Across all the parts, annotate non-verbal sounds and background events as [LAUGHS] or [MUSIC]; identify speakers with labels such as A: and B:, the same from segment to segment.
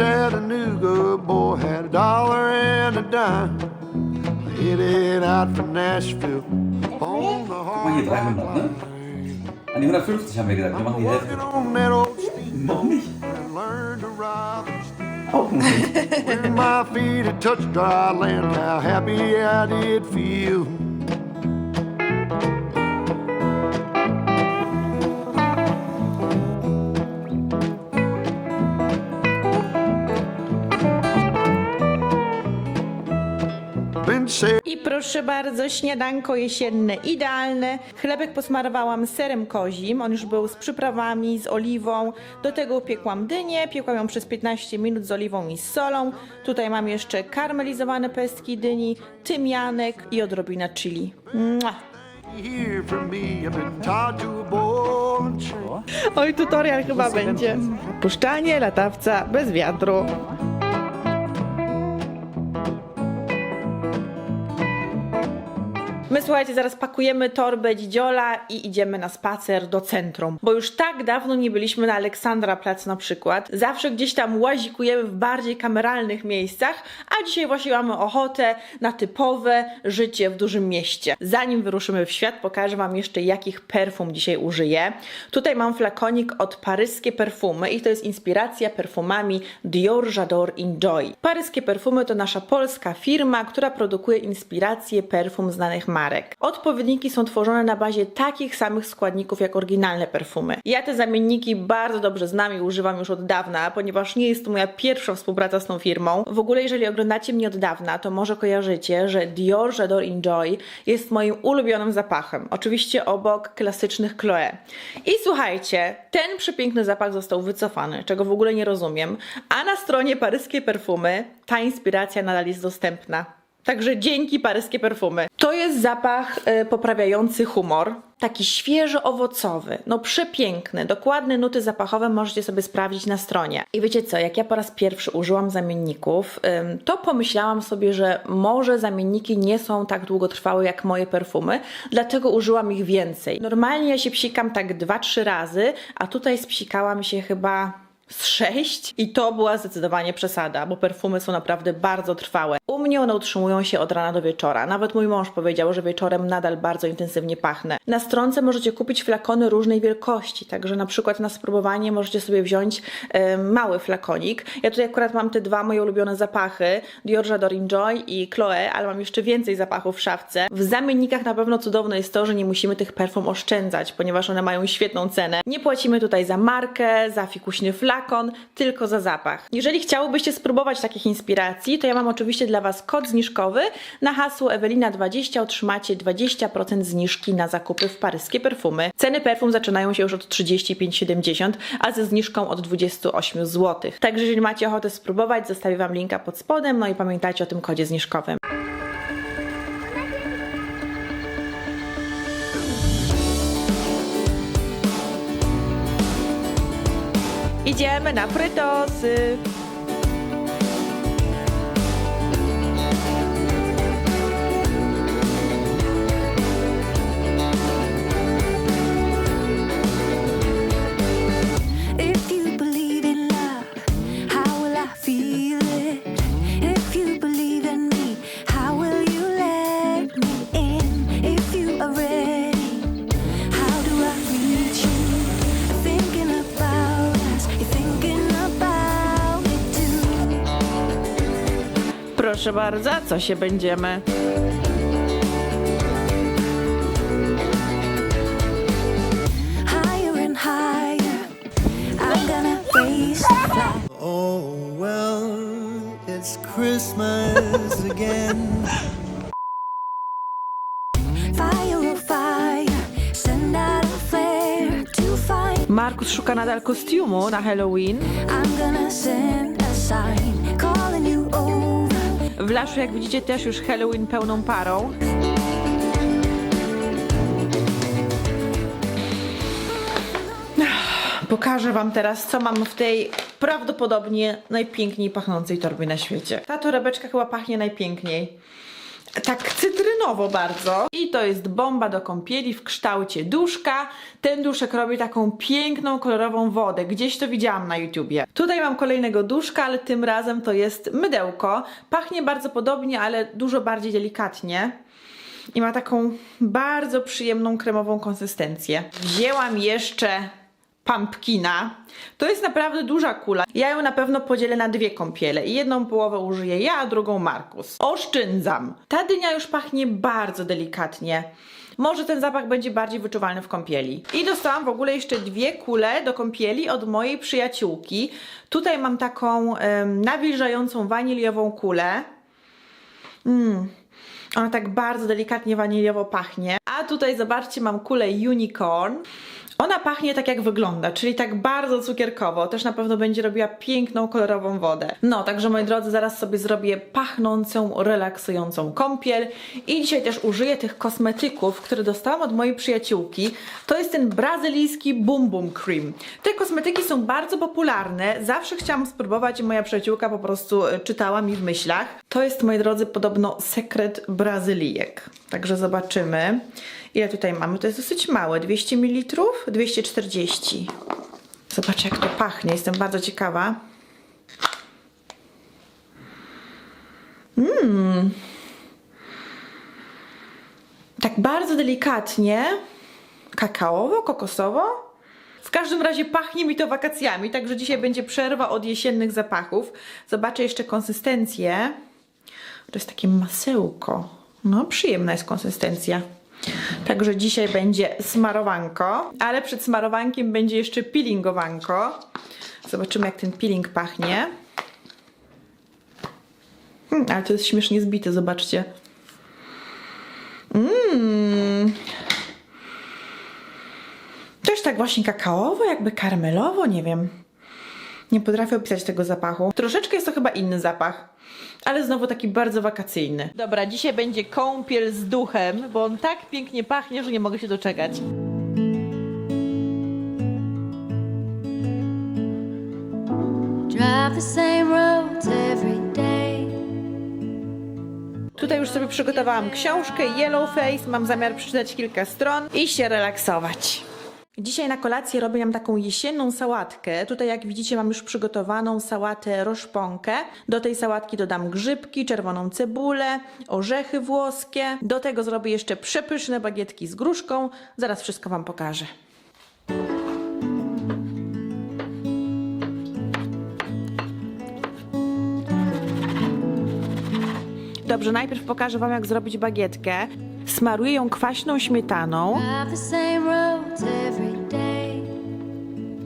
A: Chattanooga, boy had a dollar and a dime. Headed out for Nashville on the
B: Mach hier drei
A: hard line.
B: An die 150 haben wir gesagt, wir machen die Hälfte.
A: that old steam
B: Noch nicht.
A: and learned to ride the steam.
B: Auch nicht.
A: When my feet had touched dry land, how happy I did feel.
C: I proszę bardzo, śniadanko jesienne idealne. Chlebek posmarowałam serem kozim, on już był z przyprawami, z oliwą. Do tego upiekłam dynię, piekłam ją przez 15 minut z oliwą i z solą. Tutaj mam jeszcze karmelizowane pestki dyni, tymianek i odrobina chili. Mua.
A: hear from me, I've been tied to a ball and chain.
C: Oj, tutorial chyba będzie. Puszczanie latawca bez wiatru. Słuchajcie, zaraz pakujemy torbę dzidziola i idziemy na spacer do centrum. Bo już tak dawno nie byliśmy na Aleksandra Plac na przykład. Zawsze gdzieś tam łazikujemy w bardziej kameralnych miejscach, a dzisiaj właśnie mamy ochotę na typowe życie w dużym mieście. Zanim wyruszymy w świat, pokażę Wam jeszcze jakich perfum dzisiaj użyję. Tutaj mam flakonik od Paryskie Perfumy i to jest inspiracja perfumami Dior J'adore Enjoy. Paryskie Perfumy to nasza polska firma, która produkuje inspiracje perfum znanych marek. Odpowiedniki są tworzone na bazie takich samych składników jak oryginalne perfumy. Ja te zamienniki bardzo dobrze znam i używam już od dawna, ponieważ nie jest to moja pierwsza współpraca z tą firmą. W ogóle, jeżeli oglądacie mnie od dawna, to może kojarzycie, że Dior J'adore Enjoy jest moim ulubionym zapachem. Oczywiście obok klasycznych Chloe. I słuchajcie, ten przepiękny zapach został wycofany, czego w ogóle nie rozumiem, a na stronie Paryskie Perfumy ta inspiracja nadal jest dostępna. Także dzięki paryskie perfumy. To jest zapach e, poprawiający humor. Taki świeżo owocowy, no przepiękny, dokładne nuty zapachowe możecie sobie sprawdzić na stronie. I wiecie co, jak ja po raz pierwszy użyłam zamienników, to pomyślałam sobie, że może zamienniki nie są tak długotrwałe jak moje perfumy, dlatego użyłam ich więcej. Normalnie ja się psikam tak 2-3 razy, a tutaj spsikałam się chyba z sześć i to była zdecydowanie przesada, bo perfumy są naprawdę bardzo trwałe. U mnie one utrzymują się od rana do wieczora. Nawet mój mąż powiedział, że wieczorem nadal bardzo intensywnie pachnę. Na stronce możecie kupić flakony różnej wielkości, także na przykład na spróbowanie możecie sobie wziąć mały flakonik. Ja tutaj akurat mam te dwa moje ulubione zapachy, Dior J'adore Enjoy i Chloe, ale mam jeszcze więcej zapachów w szafce. W zamiennikach na pewno cudowne jest to, że nie musimy tych perfum oszczędzać, ponieważ one mają świetną cenę. Nie płacimy tutaj za markę, za fikuśny flakon, tylko za zapach. Jeżeli chciałobyście spróbować takich inspiracji, to ja mam oczywiście dla Was kod zniżkowy. Na hasło Ewelina20 otrzymacie 20% zniżki na zakupy w paryskie perfumy. Ceny perfum zaczynają się już od 35,70, a ze zniżką od 28 zł. Także jeżeli macie ochotę spróbować, zostawię Wam linka pod spodem, no i pamiętajcie o tym kodzie zniżkowym. Idziemy na frytosy. Proszę bardzo, co się będziemy?
D: Higher and higher, I'm gonna raise the flag.
E: Oh, well, it's Christmas again.
D: Fire, oh fire, send out a flare to find.
C: Markus szuka nadal kostiumu na Halloween.
D: I'm gonna send a sign.
C: W Laszu, jak widzicie, też już Halloween pełną parą. Pokażę Wam teraz, co mam w tej prawdopodobnie najpiękniej pachnącej torbie na świecie. Ta torebeczka chyba pachnie najpiękniej. Tak cytrynowo bardzo. I to jest bomba do kąpieli w kształcie duszka. Ten duszek robi taką piękną, kolorową wodę. Gdzieś to widziałam na YouTubie. Tutaj mam kolejnego duszka, ale tym razem to jest mydełko. Pachnie bardzo podobnie, ale dużo bardziej delikatnie. I ma taką bardzo przyjemną, kremową konsystencję. Wzięłam jeszcze pumpkina. To jest naprawdę duża kula. Ja ją na pewno podzielę na dwie kąpiele i jedną połowę użyję ja, a drugą Markus. Oszczędzam. Ta dynia już pachnie bardzo delikatnie. Może ten zapach będzie bardziej wyczuwalny w kąpieli. I dostałam w ogóle jeszcze dwie kule do kąpieli od mojej przyjaciółki. Tutaj mam taką em, nawilżającą waniliową kulę. Ona tak bardzo delikatnie waniliowo pachnie. A tutaj zobaczcie, mam kulę Unicorn. Ona pachnie tak jak wygląda, czyli tak bardzo cukierkowo. Też na pewno będzie robiła piękną, kolorową wodę. No, także moi drodzy, zaraz sobie zrobię pachnącą, relaksującą kąpiel. I dzisiaj też użyję tych kosmetyków, które dostałam od mojej przyjaciółki. To jest ten brazylijski Boom Boom Cream. Te kosmetyki są bardzo popularne. Zawsze chciałam spróbować i moja przyjaciółka po prostu e, czytała mi w myślach. To jest, moi drodzy, podobno sekret Brazylijek. Także zobaczymy. Ile tutaj mamy? To jest dosyć małe. 200 ml? 240. Zobaczę, jak to pachnie. Jestem bardzo ciekawa. Mmm. Tak bardzo delikatnie. Kakaowo, kokosowo. W każdym razie pachnie mi to wakacjami, także dzisiaj będzie przerwa od jesiennych zapachów. Zobaczę jeszcze konsystencję. To jest takie masełko. No, przyjemna jest konsystencja. Także dzisiaj będzie smarowanko, ale przed smarowankiem będzie jeszcze peelingowanko. Zobaczymy, jak ten peeling pachnie. Hmm, ale to jest śmiesznie zbite, zobaczcie. Mmm. Też tak właśnie kakaowo, jakby karmelowo, nie wiem. Nie potrafię opisać tego zapachu. Troszeczkę jest to chyba inny zapach, ale znowu taki bardzo wakacyjny. Dobra, dzisiaj będzie kąpiel z duchem, bo on tak pięknie pachnie, że nie mogę się doczekać.
D: Drive the same roads every day.
C: Tutaj już sobie przygotowałam książkę Yellow Face, mam zamiar przeczytać kilka stron i się relaksować. Dzisiaj na kolację robię nam taką jesienną sałatkę. Tutaj jak widzicie mam już przygotowaną sałatę roszponkę. Do tej sałatki dodam grzybki, czerwoną cebulę, orzechy włoskie. Do tego zrobię jeszcze przepyszne bagietki z gruszką. Zaraz wszystko Wam pokażę. Dobrze, najpierw pokażę Wam jak zrobić bagietkę. Smaruję ją kwaśną śmietaną.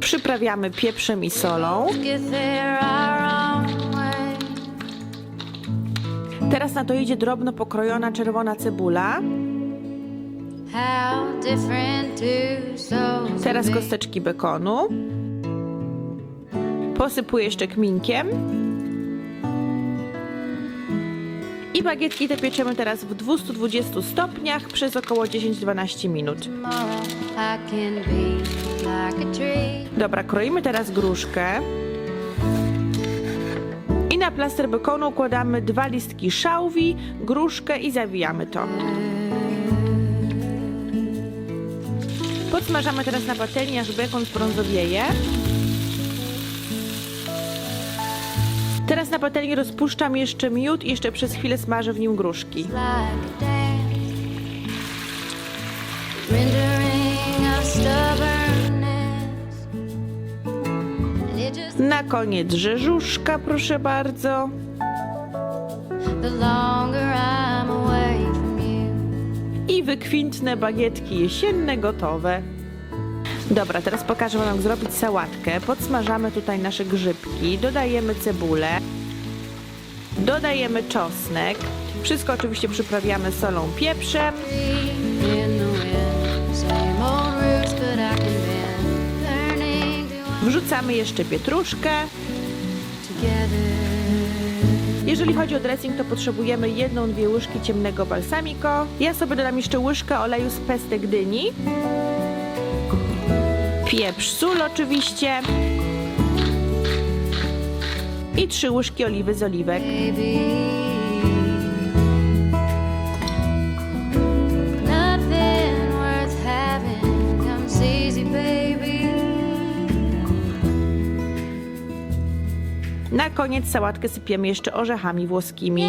C: Przyprawiamy pieprzem i solą. Teraz na to idzie drobno pokrojona czerwona cebula. Teraz kosteczki bekonu. Posypuję jeszcze kminkiem. I bagietki te pieczemy teraz w 220 stopniach przez około 10-12 minut. Dobra, kroimy teraz gruszkę. I na plaster bekonu układamy dwa listki szałwi, gruszkę i zawijamy to. Podsmażamy teraz na patelni, aż bekon sprądzowieje. Teraz na patelni rozpuszczam jeszcze miód i jeszcze przez chwilę smażę w nim gruszki. Na koniec rzeżuszka, proszę bardzo. i wykwintne bagietki jesienne gotowe. Dobra, teraz pokażę Wam jak zrobić sałatkę. Podsmażamy tutaj nasze grzybki, dodajemy cebulę, dodajemy czosnek. Wszystko oczywiście przyprawiamy solą, pieprzem. Wrzucamy jeszcze pietruszkę. Jeżeli chodzi o dressing, to potrzebujemy jedną, dwie łyżki ciemnego balsamico. Ja sobie dodam jeszcze łyżkę oleju z pestek dyni pieprz, sól oczywiście i trzy łyżki oliwy z oliwek.
D: Na
C: koniec sałatkę sypiemy jeszcze orzechami włoskimi.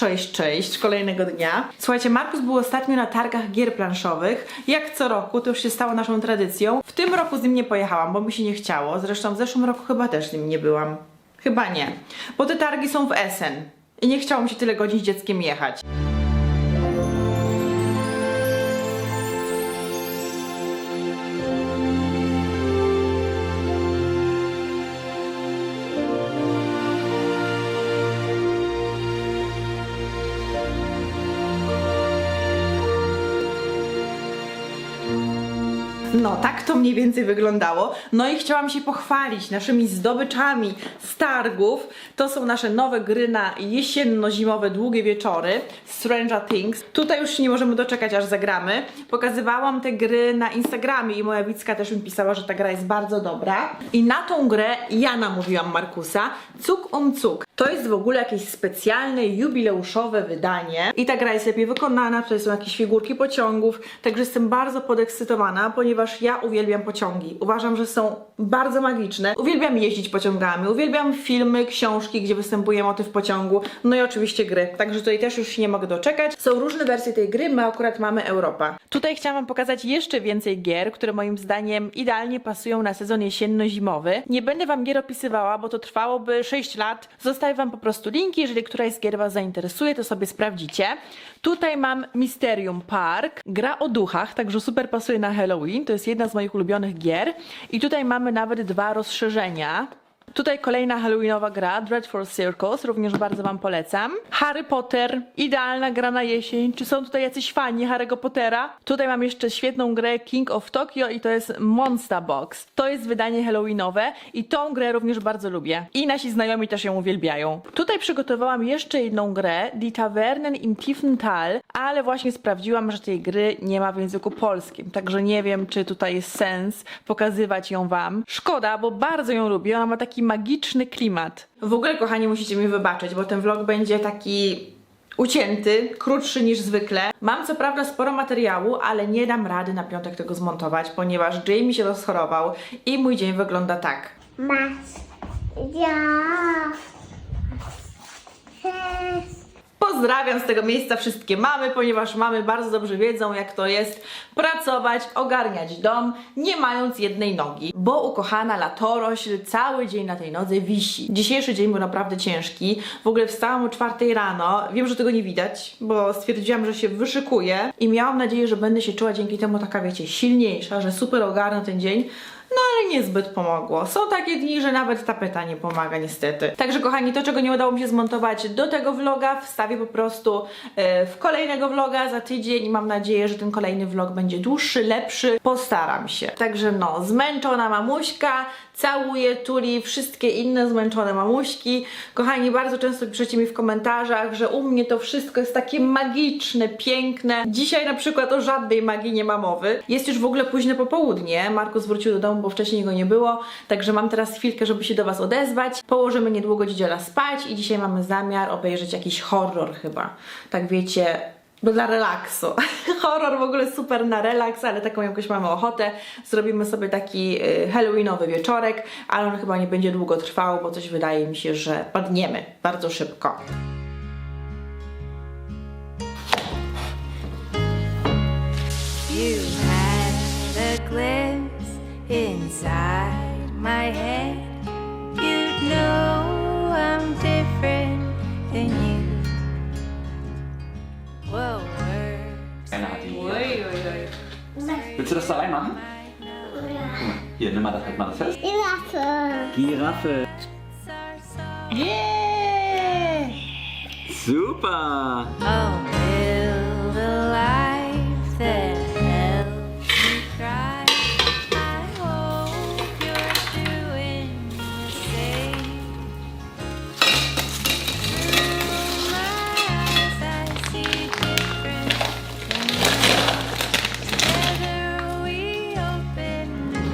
C: Cześć, cześć, kolejnego dnia. Słuchajcie, Markus był ostatnio na targach gier planszowych. Jak co roku, to już się stało naszą tradycją. W tym roku z nim nie pojechałam, bo mi się nie chciało. Zresztą w zeszłym roku chyba też z nim nie byłam. Chyba nie. Bo te targi są w Essen. I nie chciało mi się tyle godzin z dzieckiem jechać. Tak to mniej więcej wyglądało. No i chciałam się pochwalić naszymi zdobyczami z targów. To są nasze nowe gry na jesienno-zimowe długie wieczory. Stranger Things. Tutaj już nie możemy doczekać, aż zagramy. Pokazywałam te gry na Instagramie i moja Wicka też mi pisała, że ta gra jest bardzo dobra. I na tą grę ja namówiłam Markusa. Cuk um cuk. To jest w ogóle jakieś specjalne, jubileuszowe wydanie. I ta gra jest lepiej wykonana, tutaj są jakieś figurki pociągów, także jestem bardzo podekscytowana, ponieważ ja uwielbiam pociągi. Uważam, że są bardzo magiczne. Uwielbiam jeździć pociągami, uwielbiam filmy, książki, gdzie występuje motyw pociągu, no i oczywiście gry. Także tutaj też już się nie mogę doczekać. Są różne wersje tej gry, my akurat mamy Europa. Tutaj chciałam Wam pokazać jeszcze więcej gier, które moim zdaniem idealnie pasują na sezon jesienno-zimowy. Nie będę Wam gier opisywała, bo to trwałoby 6 lat. Zostawię Wam po prostu linki, jeżeli któraś z gier Was zainteresuje, to sobie sprawdzicie. Tutaj mam Mysterium Park, gra o duchach, także super pasuje na Halloween, to jest jedna z moich ulubionych gier. I tutaj mamy nawet dwa rozszerzenia. Tutaj kolejna halloweenowa gra, Dreadful Circus, również bardzo Wam polecam. Harry Potter, idealna gra na jesień. Czy są tutaj jacyś fani Harry'ego Pottera? Tutaj mam jeszcze świetną grę King of Tokyo i to jest Monster Box. To jest wydanie halloweenowe i tą grę również bardzo lubię. I nasi znajomi też ją uwielbiają. Tutaj przygotowałam jeszcze jedną grę, Die Tavernen im Tiefental, ale właśnie sprawdziłam, że tej gry nie ma w języku polskim, także nie wiem, czy tutaj jest sens pokazywać ją Wam. Szkoda, bo bardzo ją lubię, ona ma taki magiczny klimat. W ogóle, kochani, musicie mi wybaczyć, bo ten vlog będzie taki ucięty, krótszy niż zwykle. Mam co prawda sporo materiału, ale nie dam rady na piątek tego zmontować, ponieważ Jamie się rozchorował i mój dzień wygląda tak.
F: Masz. Ja.
C: Pozdrawiam z tego miejsca wszystkie mamy, ponieważ mamy bardzo dobrze wiedzą, jak to jest pracować, ogarniać dom, nie mając jednej nogi. Bo ukochana latorośl cały dzień na tej nodze wisi. Dzisiejszy dzień był naprawdę ciężki. W ogóle wstałam o czwartej rano. Wiem, że tego nie widać, bo stwierdziłam, że się wyszykuję i miałam nadzieję, że będę się czuła dzięki temu taka, wiecie, silniejsza, że super ogarnę ten dzień. No ale niezbyt pomogło. Są takie dni, że nawet tapeta nie pomaga niestety. Także kochani, to czego nie udało mi się zmontować do tego vloga, wstawię po prostu e, w kolejnego vloga za tydzień mam nadzieję, że ten kolejny vlog będzie dłuższy, lepszy. Postaram się. Także no, zmęczona mamuśka, całuję, tuli wszystkie inne zmęczone mamuśki. Kochani, bardzo często piszecie mi w komentarzach, że u mnie to wszystko jest takie magiczne, piękne. Dzisiaj na przykład o żadnej magii nie ma mowy. Jest już w ogóle późne popołudnie. Markus wrócił do domu, bo wcześniej go nie było. Także mam teraz chwilkę, żeby się do Was odezwać. Położymy niedługo dzidziela spać i dzisiaj mamy zamiar obejrzeć jakiś horror chyba. Tak wiecie, bo dla relaksu. [LAUGHS] Horror w ogóle super na relaks, ale taką jakoś mamy ochotę. Zrobimy sobie taki y, halloweenowy wieczorek, ale on chyba nie będzie długo trwał, bo coś wydaje mi się, że padniemy bardzo szybko.
D: You had a glimpse inside my head. You know
B: Willst du das da reinmachen? Hier, nimm mal das, halt mal das fest.
F: Giraffe.
B: Giraffe.
C: Yeah!
B: Super.
D: I'll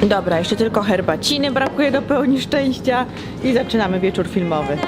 C: Dobra, jeszcze tylko herbaciny brakuje do pełni szczęścia i zaczynamy wieczór filmowy.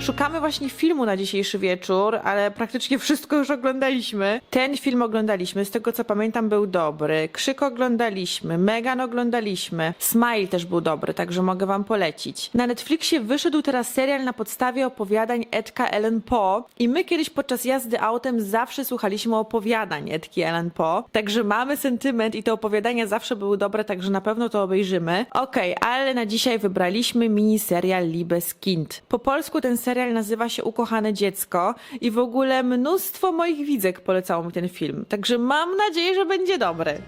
C: Szukamy właśnie filmu na dzisiejszy wieczór, ale praktycznie wszystko już oglądaliśmy. Ten film oglądaliśmy, z tego co pamiętam był dobry. Krzyk oglądaliśmy, Megan oglądaliśmy, Smile też był dobry, także mogę wam polecić. Na Netflixie wyszedł teraz serial na podstawie opowiadań Edka Ellen Poe i my kiedyś podczas jazdy autem zawsze słuchaliśmy opowiadań Edki Ellen Poe, także mamy sentyment i te opowiadania zawsze były dobre, także na pewno to obejrzymy. Okej, ale na dzisiaj wybraliśmy miniserial Liebeskind. Po polsku ten serial nazywa się Ukochane Dziecko i w ogóle mnóstwo moich widzek polecało mi ten film, także mam nadzieję, że będzie dobry.